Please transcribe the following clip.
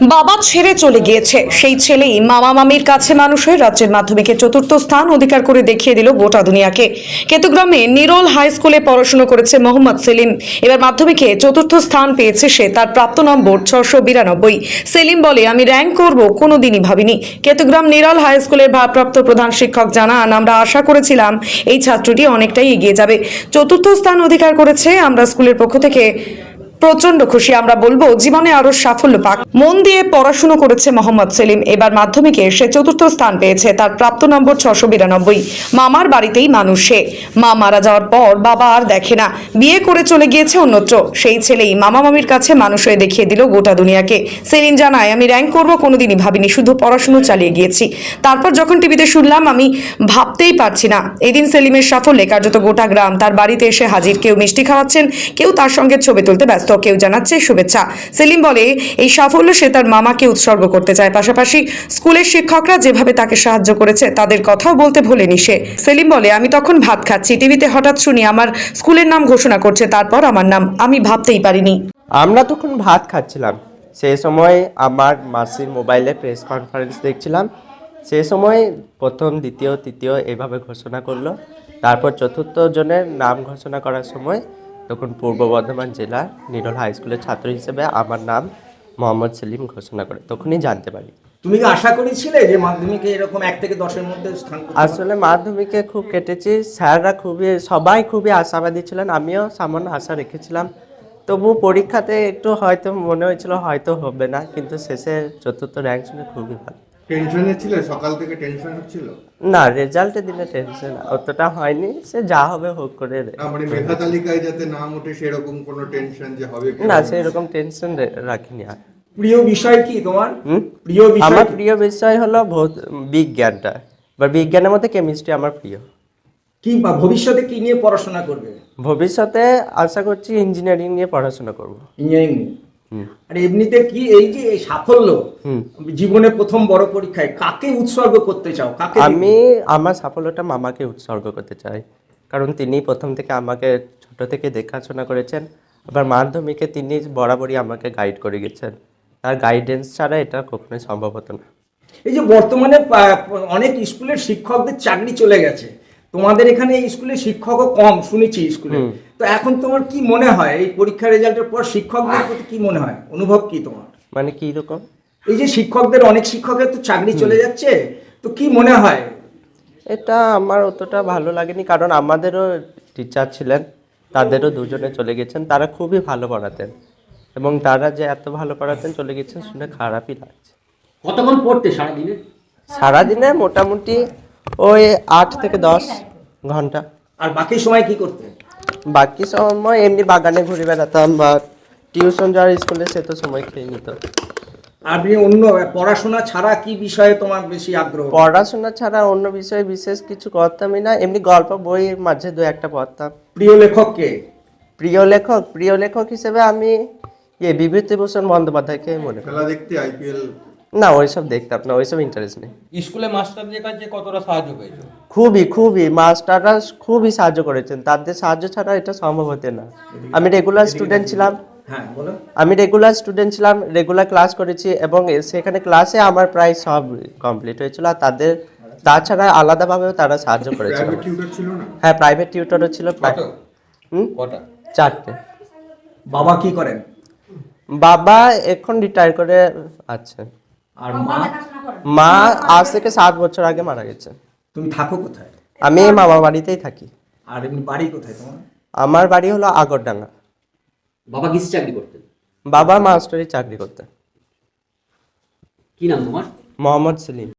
বাবা ছেড়ে চলে গিয়েছে। সেই ছেলেই মামা মামির কাছে মানুষ হয়ে রাজ্যের মাধ্যমিকে চতুর্থ স্থান অধিকার করে দেখিয়ে দিল গোটা দুনিয়াকে। কেতুগ্রামে নিরল হাই স্কুলে পড়াশোনা করেছে মোহাম্মদ সেলিম। এবার মাধ্যমিকে চতুর্থ স্থান পেয়েছে সে, তার প্রাপ্ত নম্বর ছশো বিরানব্বই। সেলিম বলে, আমি র্যাঙ্ক করব, কোনোদিনই ভাবিনি। কেতুগ্রাম নিরল হাই স্কুলের ভারপ্রাপ্ত প্রধান শিক্ষক জানান, আমরা আশা করেছিলাম এই ছাত্রটি অনেকটাই এগিয়ে যাবে। চতুর্থ স্থান অধিকার করেছে আমরা স্কুলের পক্ষ থেকে প্রচণ্ড খুশি আমরা বলব, জীবনে আরও সাফল্য পাক। মন দিয়ে পড়াশুনো করেছে মোহাম্মদ সেলিম। এবার মাধ্যমিকে সে চতুর্থ স্থান পেয়েছে, তার প্রাপ্ত নম্বর ছশো বিরানব্বই। মামার বাড়িতেই মানুষ সে। মা মারা যাওয়ার পর বাবা আর দেখে না। বিয়ে করে চলে গিয়েছে অন্যত্র। সেই ছেলেই মামা মামির কাছে মানুষ হয়ে দেখিয়ে দিল গোটা দুনিয়াকে। সেলিম জানায়, আমি র্যাঙ্ক করব, কোনোদিনই ভাবিনি, শুধু পড়াশুনো চালিয়ে গিয়েছি। তারপর যখন টিভিতে শুনলাম, আমি ভাবতেই পারছি না। এদিন সেলিমের সাফল্যে কার্যত গোটা গ্রাম তার বাড়িতে এসে হাজির। কেউ মিষ্টি খাওয়াচ্ছেন, কেউ তার সঙ্গে ছবি তুলতে ব্যস্ত কেউ জানাচ্ছে শুভেচ্ছা। সেলিম বলে, এই সাফল্য সে তার মামাকে উৎসর্গ করতে চায়। পাশাপাশি স্কুলের শিক্ষকরা যেভাবে তাকে সাহায্য করেছে, তাদের কথাও বলতে ভোলেনি সে। সেলিম বলে, আমি তখন ভাত খাচ্ছি। টিভিতে হঠাৎ শুনি আমার স্কুলের নাম ঘোষণা করছে, তারপর আমার নাম। আমি ভাবতেই পারিনি। আমরা তখন ভাত খাচ্ছিলাম। সেই সময় আমার মাসির মোবাইলে প্রেস কনফারেন্স দেখছিলাম। সেই সময় প্রথম, দ্বিতীয়, তৃতীয় এভাবে ঘোষণা করল। তারপর চতুর্থ জনের নাম ঘোষণা করার সময় তখন পূর্ব বর্ধমান জেলার নিরল হাই স্কুলের ছাত্র হিসেবে আমার নাম মোহাম্মদ সেলিম ঘোষণা করে তখনই জানতে পারি। তুমি কি আশা করেছিলে যে মাধ্যমিকে এরকম এক থেকে দশের মধ্যে স্থান আসলে মাধ্যমিকে খুব কেটেছি স্যাররা খুবই সবাই খুবই আশাবাদী ছিলেন আমিও সামান্য আশা রেখেছিলাম। তবু পরীক্ষাতে একটু হয়তো মনে হয়েছিল হয়তো হবে না কিন্তু শেষে চতুর্থ র্যাঙ্ক শুনে খুবই ভালো। টেনশনে ছিল? সকাল থেকে টেনশন হচ্ছিল? না রেজাল্টের দিনে টেনশন অতটা হয়নি। সে যা হবে হোক করে রে- মানে মেধা তালিকায় যাতে নাম ওঠে সেরকম কোনো টেনশন যে হবে না হবে সেই রকম টেনশন রাখিনি আর। প্রিয় বিষয় কি তোমার? প্রিয় বিষয় আমার প্রিয় বিষয় হলো ভৌত বিজ্ঞানটা। বা বিজ্ঞানের মধ্যে কেমিস্ট্রি আমার প্রিয়। কি ভবিষ্যতে কি নিয়ে পড়াশোনা করবে? ভবিষ্যতে আশা করছি ইঞ্জিনিয়ারিং নিয়ে পড়াশোনা করব। ইঞ্জিনিয়ারিং নিয়ে। আর এমনিতে কি এই যে সাফল্য জীবনে প্রথম বড় পরীক্ষায় কাকে উৎসর্গ করতে চাও? কাকে আমি আমার সাফল্যটা মামাকে উৎসর্গ করতে চাই। কারণ তিনি প্রথম থেকে আমাকে ছোট থেকে দেখাশোনা করেছেন আবার মাধ্যমিকে তিনি বরাবরই আমাকে গাইড করে গেছেন। তার গাইডেন্স ছাড়া এটা কখনোই সম্ভব হতো না। এই যে বর্তমানে অনেক স্কুলের শিক্ষকদের চাকরি চলে গেছে। তোমাদের এখানে এই স্কুলে শিক্ষকও কম শুনেছি স্কুলে। তো এখন তোমার কি মনে হয়? এই পরীক্ষা রেজাল্টের পর শিক্ষকদের প্রতি কি মনে হয়? অনুভব কি তোমার? মানে কি রকম? এই যে শিক্ষকদের অনেক শিক্ষকের তো চাকরি চলে যাচ্ছে তো কি মনে হয়? এটা আমার অতটা ভালো লাগেনি কারণ আমাদেরও টিচার ছিলেন তাদেরও দুজনে চলে গেছেন তারা খুবই ভালো পড়াতেন। এবং তারা যে এত ভালো পড়াতেন চলে গেছেন শুনে খারাপই লাগছে। কতক্ষণ পড়তে সারাদিনে? সারাদিনে মোটামুটি ওই আট থেকে দশ ঘণ্টা। আর বাকি সময় কি করতে? বাকি সময় এমনি বাগানে ঘুরে বেড়াতাম বা টিউশন যাওয়ার স্কুলে সে তো সময় খেয়ে নিত। আর আপনি অন্য পড়াশোনা ছাড়া কি বিষয়ে তোমার বেশি আগ্রহ? পড়াশোনা ছাড়া অন্য বিষয়ে বিশেষ কিছু করতামই না এমনি গল্প বই মাঝে দু একটা পড়তাম। প্রিয় লেখককে প্রিয় লেখক প্রিয় লেখক হিসেবে আমি ইয়ে বিভূতিভূষণ বন্দ্যোপাধ্যায়কে মনে করি। খেলা দেখতে আইপিএল না ওইসব দেখতাম না ওইসব ইন্টারেস্ট নেই। স্কুলে মাস্টারদের কাছে কতটা সাহায্য পেয়েছ? খুবই খুবই মাস্টাররা খুবই সাহায্য করেছেন। তাদের সাহায্য ছাড়া এটা সম্ভব হতে না। আমি রেগুলার স্টুডেন্ট ছিলাম। হ্যাঁ আমি রেগুলার স্টুডেন্ট ছিলাম রেগুলার ক্লাস করেছি এবং সেখানে ক্লাসে আমার প্রায় সব কমপ্লিট হয়েছিল আর তাদের তাছাড়া আলাদাভাবেও তারা সাহায্য করেছিল। প্রাইভেট টিউটর ছিল না? হ্যাঁ প্রাইভেট টিউটরও ছিল চারটে। বাবা কি করেন? বাবা এখন রিটায়ার করে আছে। আর মা মা আজ থেকে সাত বছর আগে মারা গেছে। তুমি থাকো কোথায়? আমি মামা বাড়িতেই থাকি। আর এমনি বাড়ি কোথায় তোমার? আমার বাড়ি হলো আগরডাঙ্গা। বাবা কিসে চাকরি করতেন? বাবা মাস্টারি চাকরি করতেন। কি নাম তোমার? মোহাম্মদ সেলিম।